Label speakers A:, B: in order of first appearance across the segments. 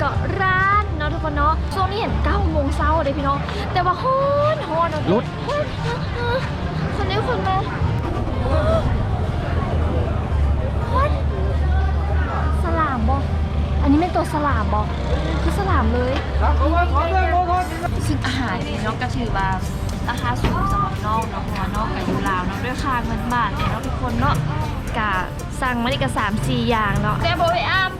A: เกาะร้านเนาะทุกคนเนาะช่วงนี้เห็น9โมงเช้าเลยพี่น้องแต่ว่าฮ้อนฮ้อนเนาะ
B: รถ
A: เฮ้ยคนนี้คนมาฮ้อนสลามบออันนี้เป็นตัวสลามบอคือสลามเลยซึ่งอาหารนี่เนาะก็ถือว่าราคาสูงสำหรับน้องเนาะเพราะว่าน้องกับยูลาวเนาะด้วยค่าเงินบาทเนี่ยเนาะทุกคนเนาะกะสั่งมาได้กะสามสี่อย่างเนาะแต่โบไปอ้าม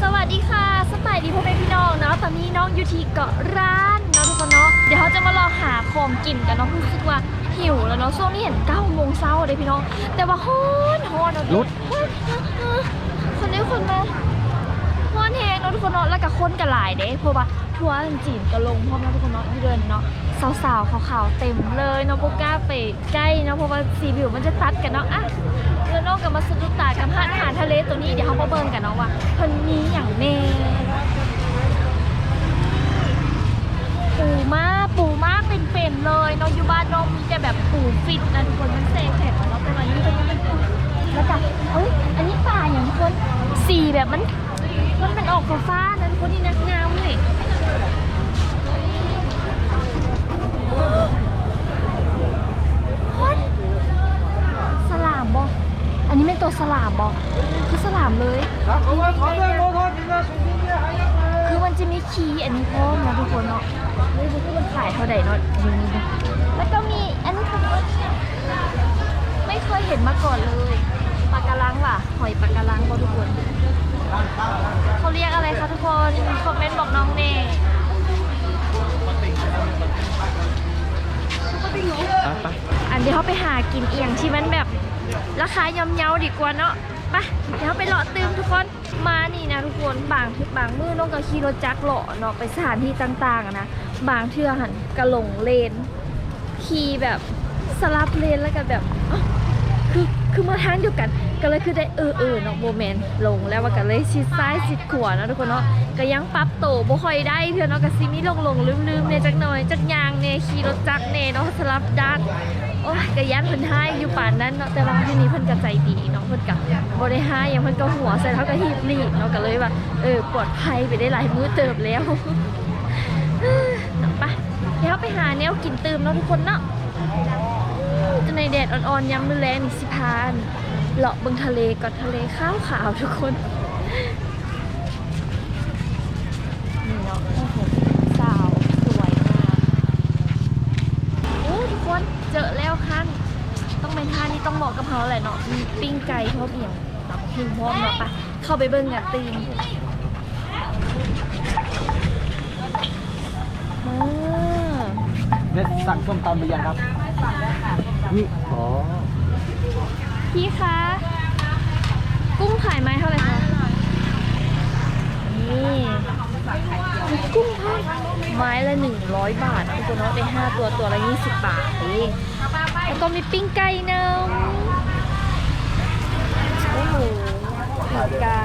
A: สวัสดีค่ะสบายดีพ่อแม่พี่น้องเนาะตอนนี้น้องอยู่ที่เกาะร้านเนาะทุกคนเนาะเดี๋ยวเขาจะมาลองหาของกินกันเนาะรู้สึกว่าหิวแล้วเนาะช่วงนี้เห็น9โมงเช้าเลยพี่น้อง แต่ว่าฮ้อนฮ้อนเนาะ
B: รถ
A: เฮ้ยคนนี้คนมาฮ้อนแฮงเนาะทุกคนเนาะแล้วก็คนก็หลายเด้เพราะว่าทัวร์จีนก็ลงพร้อมเนาะทุกคนเนาะที่เดินเนาะ สาวๆขาวๆเต็มเลยเนาะพกกล้าไปใกล้เนาะเพราะว่าสีผิวมันจะตัดกันเนาะอะแล้วนองก็มาสะดุดตากับห้านอาหารทะเลตัวนี้เดี๋ยวเขามาเบิ่งกันเนาะว่าเพิ่นมีอย่างแน่ปูม้าปูม้าเป็นๆเลยเนาะอยู่บ้านน้องมีแต่แบบปูฟิตนะทุกคนมันเซ็แข็งเนาะแต่วันนี้เป็นเป็นปูแล้วก็เอ้ยอันนี้ปลาอย่างทุกคนสีแบบมันมันเป็นออกฟ้าๆนั้นคนที่นักงามเลยฮอตสลามบออันนี้เป็นตัวสลามบอคือสลามเลยคือมันจะมีคีย์อันนี้เพิ่มนะทุกคนเนาะไม่รู้ว่ามันขายเท่าไหร่เนาะดูนี่นะแล้วก็มีอันนี้ผมก็ไม่เคยเห็นมาก่อนเลยปลากระลังว่ะหอยปลากระลังบอทุกคนเขาเรียกอะไรคะทุกคนคอมเมนต์บอกน้องเน่
B: อะไป
A: อันเดี๋ยวเขาไปหากินเอียงที่มันแบบ ราคาย่อมเยาดีกว่าเนาะไปเดี๋ยวไปเลาะตืมทุกคนมานี่นะทุกคนบางทึบางมือน้องก็ขี่รถจักรเลาะเนาะไปสถานที่ต่างๆนะบางเทื่อหันกระหลงเลนขี่แบบสลับเลนแล้วก็แบบคือคือมาทางเดียวกันก็เลยคือได้เออเออเนาะโมเมนต์ลงแล้วว่าก็เลยชิดซ้ายชิดขวาเนาะทุกคนเนาะก็ยังปรับโตบ่ค่อยได้เทื่อเนาะก็ซิมีลงลงลืมลืมเนี่ยจักหน่อยจักยางเนี่ยขี่รถจักรเนี่ยเนาะสลับด้าน โอ้ยกะยันเพิ่นให้อยู่ป่านนั้นเนาะแต่ว่าที่นี้เพิ่นก็ใจดีเนาะเพิ่นก็บ่ได้ให้หยังเพิ่นก็หัวใส่เท่ากับฮีบรีบเนาะก็เลยว่าเออปลอดภัยไปได้หลายมื้อเติบแล้วนะไปเดี๋ยวไปหาแนวกินตื่มเนาะทุกคนเนาะจะในแดดอ่อนๆยามมื้อแลงนี่สิพานเลาะเบิ่งทะเลก่อนทะเลขาวขาวๆทุกคนเนาะโอ้โหสาวสวยมาก โอ้ทุกคนเจอแล้วคันต้องเป็นท่านี้ต้อง เหมาะกับเขาแหละเนาะมีปิ้งไก่พร้อมเอียงตับพิงพร้อมเนาะไปะเข้าไปเบิ้งกันตีนอ่า
B: เนี่ยสั่งส้มตำไปยังครับนี่อ๋อ
A: พี่คะกุ้งขายไม้เท่าไหร่คะนี่มีกุ้งทอดไม้ละหนึ่งร้อยบาทนะทุกคนเนาะได้ห้าตัวตัวละยี่สิบบาทเองแล้วก็มีปิ้งไก่เนมโอ้โหปิ้งไก่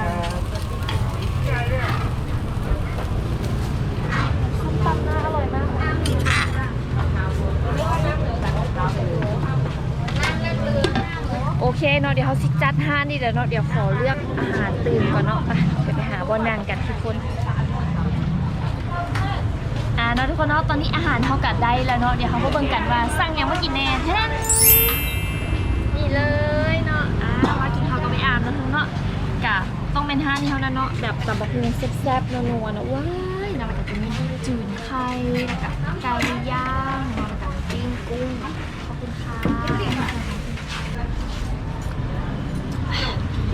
A: ส้มตำน่าอร่อยมากโอเคเนาะเดี๋ยวเขาสิจัดห้านี่เดี๋ยวเนาะเดี๋ยวขอเลือกอาหารตื่นก่อนเนาะไปเดี๋ยวไปหาบอนนางกันทุกคนอ่าเนาะทุกคนเนาะตอนนี้อาหารเขากัดได้แล้วเนาะเดี๋ยวเขาก็เบิ่งกันว่าสั่งยังไมากินแน่แท้นี่เลย เป็นท่านี้เท่านั้นเนาะแบบตำบักหุ่งแซ่บๆนัวๆเนาะว้ายเนาะแล้วก็จะมีจืดไข่แล้วก็ไก่ย่างเนาะแล้วก็ปิ้งกุ้งขอบคุณค่ะ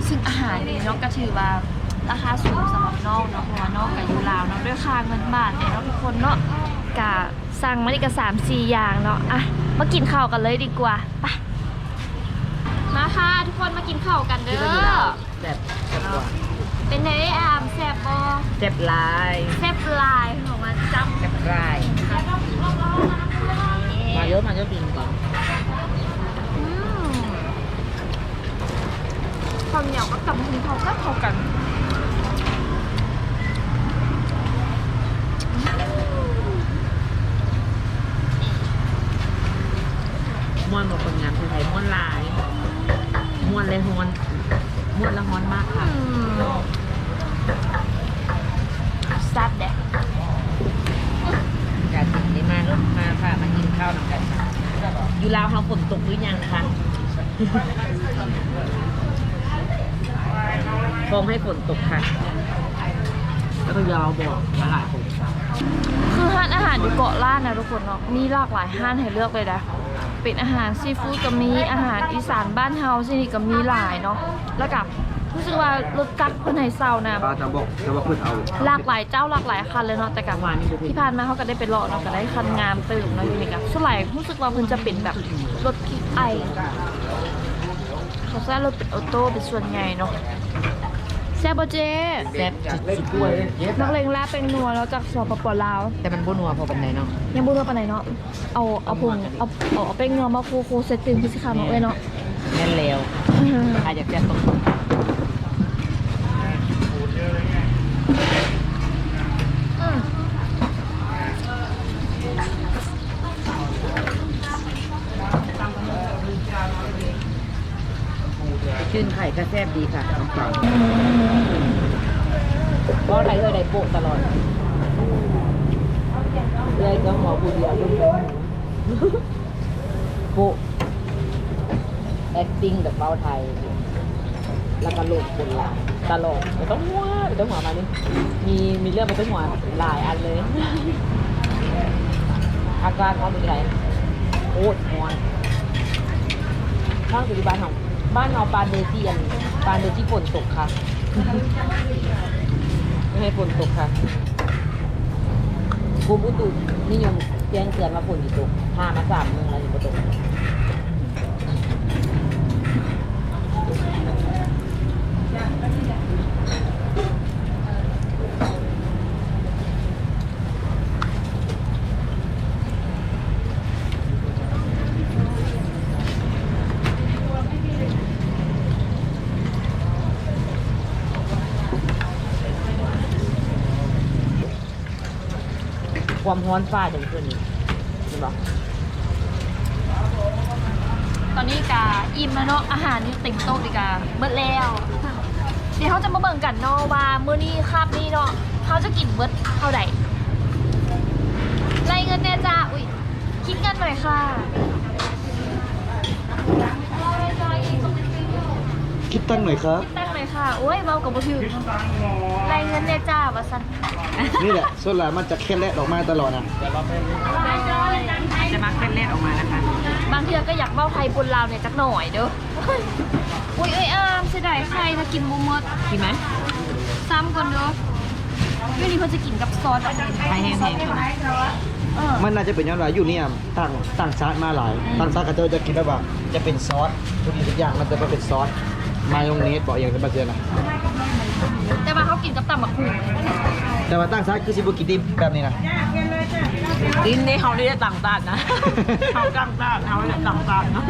A: ซึ่งอาหารนี่เนาะก็ถือว่าราคาสูงสำหรับน้องเนาะเพราะว่าน้องกับยูลาวเนาะด้วยค่าเงินบาทเนี่ยเนาะทุกคนเนาะกะสั่งมาได้กะสามสี่อย่างเนาะอะมากินข้าวกันเลยดีกว่าไปมาค่ะทุกคนมากินข้าวกันเด้อ
C: แบบแซ่บกว่า
A: เป็นไงอามแซ่บบอ
C: แซ่บหลาย
A: แซ่บหลายของมาจ้ำ
C: แซ่บหลายมาเยอะมาเยอะจริงก่อน
A: อืมความเหนียวก็กับคุณเขาก็เข้ากัน
C: ม้วนกับคนงานคือไทยม้วนหลาย เลยฮอนม้วนละฮอนมากค่ะ
A: อืมซัดแดะ
C: การติดนี้มามาค่ะมากินข้าวนำกันค่ะอยู่ลาวเขาฝนตกหรือยังนะคะ พร้อมให้ฝนตกค่ะ แล้วก็ยาวบอกมาหลายคน
A: คือร้านอาหารอยู่เกาะล้านนะทุกคนเนาะมีหลากหลายร้านให้เลือกเลยนะเป็นอาหารซีฟู้ดก็มีอาหารอีสานบ้านเฮาสินี่ก็มีหลายเนาะแล้วกับรู้สึกว่ารถจักรเพิ่นให้เซานะ
B: ปลาจะบอกจะว่าเพื่อนเอา
A: หลากหลายเจ้าหลากหลายคันเลยเนาะแต่กับ
C: วานนี้บุฟเฟ่
A: ที่ผ่านมาเขาก็ได้ไปเลาะเนาะก็ได้คันงามตื่มเนาะอยู่นี่กับส่วนใหญ่รู้สึกว่าเพิ่นจะเป็นแบบรถคิก ไอเขาใช้รถเป็นออโต้เป็นส่วนใหญ่เนาะแซ่บบ่เจ๊
C: แซ่บจุด
B: เล่นกล้วยเล่นเย็บ
A: นักเลงลาบเป็นนัวแล้วจากสปปลาว
C: แต่มันบนัวพอปันไหนเนาะ
A: ยังบ่รู้ว่าปานไหนเนาะเอาเอาพุงเอาเอาเอาเป็นนัวมาคูคูเซตตึงพิสิคาเนาะเอ้ยเนาะ
C: แน่นแล้วอาจจะแซ่บตรง
A: อืม
C: ชื่นไข่ก็แซ่บดีค่ะ
B: ต่าง
C: เพราะอะไรเอ่ยได้โปะตลอดเลยก็หัวผู้เดียวลุกไปโปะ acting แบบเบ้าไทย แล้วก็โลกคนละตลกไม่ต้องหัวไม่ต้องหัวมานี่มีมีเรื่องไม่ต้องหัวหลายอันเลย อาการของเป็นไรโอ้ยหัวข้างสุริบ้านของ บ้านเอาปลานเดจีอันปลาเดอที่ฝนตกค่ะ ไม่ให้ฝนตกค่ะกรมอุตุนิยมแจ้งเตือนว่าฝนจะตกพามาสามเมืองแล้วจะตก ความร้อนฟ้าเดินขึ้นเห็นปะ
A: ตอนนี้กาอิ่มแล้วเนาะอาหารนี่เต็มโต๊ะดีกาเบิดแล้ว เดี๋ยวเขาจะมาเบิ่งกันเนาะว่ามื้อนี้คาบนี้เนาะเขาจะกินเบิดเท่าใดรายเงินแน่จ้าอุ้ยคิดเงินหน่อยค่ะ
B: คิดตั้งหน่อยครับ
A: คิดตั้งหน่อยค่ะ โอ้ยเมากับบ่ถึงรายเงินแน่จ้าว่าซั่น
B: นี่แหละส่วนหลายมันจะแค่แลดออกมาตลอดนะ
C: จะมาเส้นเล็ดออกมานะคะ
A: บางเทื่อก็อยากเว้าไทยปนลาวเนี่ยจักหน่อยเด้ออุ้ยเอ้ยอามเสียดายใครถ้ากินบ่หมด
C: กินไหม
A: ซ้ำก่อนเด้ออยู่นี่เพิ่นจะกินกับซอสอะไร
C: ไข่แห้งๆก่อน
A: เออ
B: มันน่าจะเป็นย้อนหลายอยู่เนี่ยต่างต่างชาติมาหลายต่างชาติเขาจะคิดว่าจะเป็นซอสทุกอย่างทุกอย่างมันจะเป็นซอส มายองเนสบอกอย่างที่มาเจอนะ
A: แต่ว่าเขากินกับตำบักหุ่ง
B: แต่ว่าต่างชาติคือซิบุกิดิบแบบนี้นะ
C: กินนี่เขาเรียกต่างตาดนะเขาต่างตาดเขาเรียกต่างตาดนะ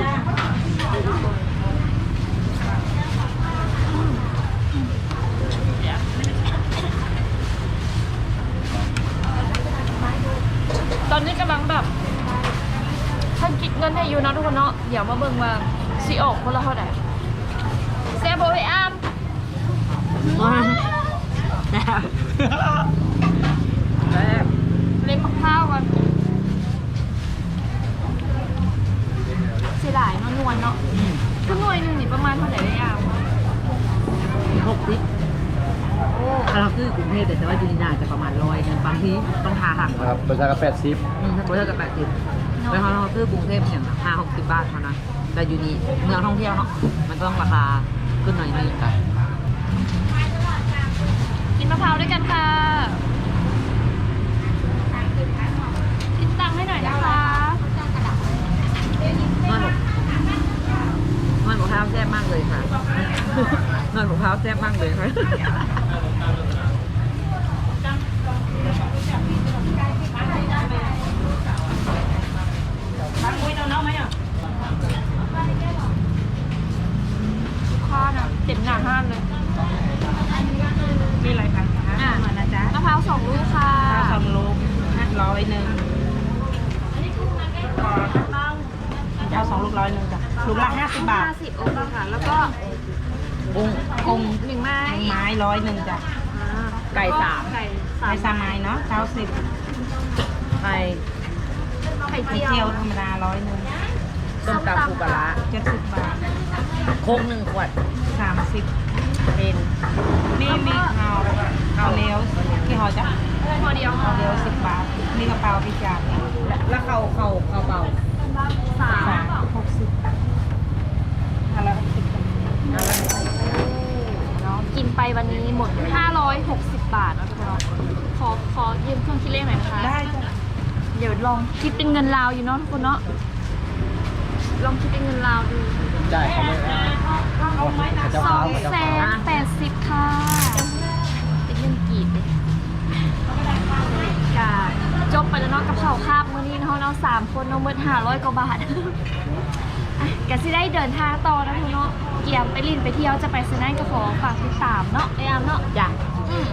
A: ตอนนี้กำลังแบบท่านคิดเงินให้อยู่เนาะทุกคนเนาะเดี๋ยวมาเบิ่งว่าสิออกคนละเท่าไหร่แซ่บบ่เอ้ยอามเล่นมะพร้าวกันเสียดายเนาะนวลเนาะคือหน่วยหนึงนี่ประมาณเท่าไหร่ได้อาม
C: หกสิบ
A: โอ้
C: ถ้าเราซื้อกรุงเทพแต่ว่ายูนินาจะประมาณร้อยนึงบางทีต้องทาหัก
B: ครับประชากรแปดสิบ
C: อืมถ้าเท่ากับแปดสิบแล้วเราซื้อกรุงเทพอย่างห้าหกสิบบาทเท่านั้นแต่อยู่นี่เมืองท่องเที่ยวเนาะมันต้องราคา ขึ้นหน่อยนึงค่ะ
A: กินมะพร้าวด้วยกันค่ะคิดตังค์ให้หน่อยนะคะ
C: นอนบอกนอนบอกข้าวแซ่บมากเลยค่ะนอนบอกข้าวแซ่บมากเลยค่ะ
A: ลูกค้านะเต็มหน้าห้านเลย
C: มีอะไรคะ
A: อะ
C: มานะจ๊ะ
A: มะพร้าวสองลูกค่ะ
C: ข้าวสองลูกร้อยหนึ่ง
D: เอาสองลูก ร้อยหนึ่งจ้ะลูกละห้า
C: สิบบาท
A: ห้าสิบโอเคค่ะ แล้วก็
C: กุ้งกุ้ง
A: หนึ่งไม้
C: ไม้ร้อยหนึ่งจ้ะไก่สาม
A: ไก่
C: ไก่สามไม้เนาะเก้าสิบไข่
A: ไข่
C: ไข่
A: เจี
C: เจี
A: ย
C: ยววธรรมดาร้อยหนึ่งต้มตำปูปลาร้าเจ็ดสิบบาทโคกหนึ่งขวดสามสิบเป็นนี่มีข้าวข้าวเหนียวกี่ห่อจ๊ะ
A: พอเดียว
C: ข้าวเหนียวสิบบาทนี่กระเป๋าพี่จานแล้วข้าวข้าวข้าวเปล่า
A: สาม
C: สามหกสิบอันละหกสิบอันละหกสิบ
A: เนาะกินไปวันนี้หมด 560 บาทเนาะทุกคนเนาะขอขอยืมเครื่องคิดเลขหน่อยนะคะ
C: ได้จ้ะ
A: เดี๋ยวลองคิดเป็นเงินลาวอยู่เนาะทุกคนเนาะ ลองคิดเป็นเงินลาวดู
B: จ่ายเขาเลยอะเขาจะ
A: สอ
B: พางเขาจะ
A: แส
B: พาน
A: แปดสิบค่ะ เป็นเงินกีบเลยกาจบไปแล้วเนาะกับเผาคาบมื้อนี้เนาะเนาะสามคนเนาะเมื่อห้าร้อยกว่าบาทอะกะสิได้เดินทางต่อนะทุกเนาะเกียม ไปลินไปเที่ยวจะไปเซนต์ก็ขอฝากติดตามเนาะไอ้อามเนาะ
C: จ้ะ
A: อืม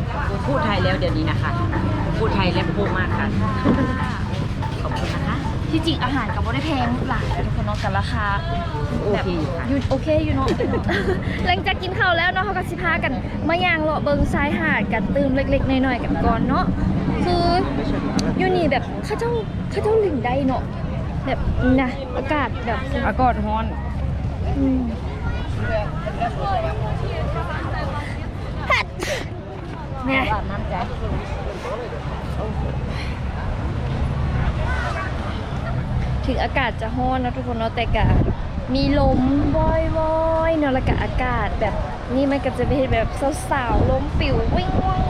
C: พูดไทยแล้วเดี๋ยวนี้นะคะ พูดไทยและพูดมากค่ะ ขอบคุณนะคะ
A: ที่จริงอาหารกับว่าได้แพงหลายนะทุกคนเนาะกันราคา
C: โอเคอยู่ค่ะ
A: ยูโอเคอยู่เนาะหลังจากกินข้าวแล้วเนาะเขาก็สิพากันมาย่างเลาะเบิงชายหาดกันตื่มเล็กๆหน่อยๆกันก่อนเนาะคืออยู่นี่แบบเข้าเจ้าเข้าเจ้าลิงได้เนาะแบบนะอากาศแบบ
C: อากาศร้อน
A: ฮัดเนี่ยถึงอากาศจะฮ้อนนะทุกคนเนาะแต่กะมีลมวอยๆเนาะแล้วก็อากาศแบบนี่มันก็จะเป็นแบบสาวๆลมปิววิ่งว่องวิ่งว่อง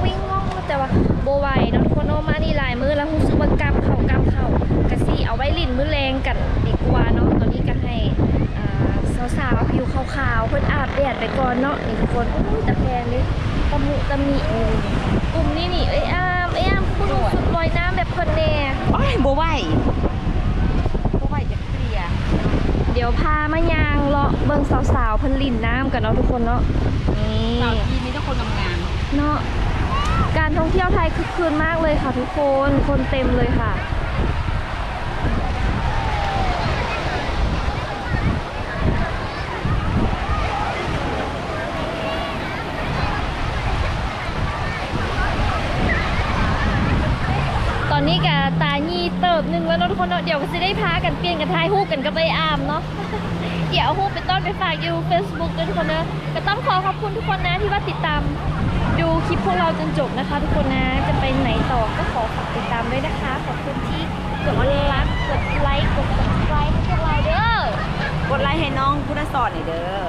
A: ขาวๆเพิ่นอาบแดดไปก่อนเนาะนี่ทุกคนอุ้ยตะแพงเลยตะมุตะมินี่กลุ่มนี้นี่เอ้ยอามเอ้ยอามคุณดูสุดลอยน้ำแบบเพิ่นแน่
C: โอ้ยบัวไหวบัวไหวจะเกลีย
A: เดี๋ยวพามายางเลาะเบิ่งสาวๆเพิ่นลิ่นน้ำกันเนาะทุกคนเนาะนี่
C: สาวทีมีแต่คนงาม
A: เนาะการท่องเที่ยวไทยคึกคืนมากเลยค่ะทุกคนคนเต็มเลยค่ะ กับตายีเติบหนึ่งแล้วเนาะทุกคนเนาะเดี๋ยวก็จะได้พากันเปลี่ยนกันทายฮูกกันกับไออามเนาะเดี๋ยวเอาฮูกไปต้อนไปฝากอยู่ Facebook ด้วยทุกคนนะก็ต้องขอขอบคุณทุกคนนะที่ว่าติดตามดูคลิปพวกเราจนจบนะคะ ทุกคนนะจะไปไหนต่อก็ขอฝากติดตามด้วยนะคะ ขอบคุณที่กดรักกดไลค์กด subscribe ให้พวกเราเด้อ
C: กดไลค์ให้น้องพุทธสอนหน่อยเด้อ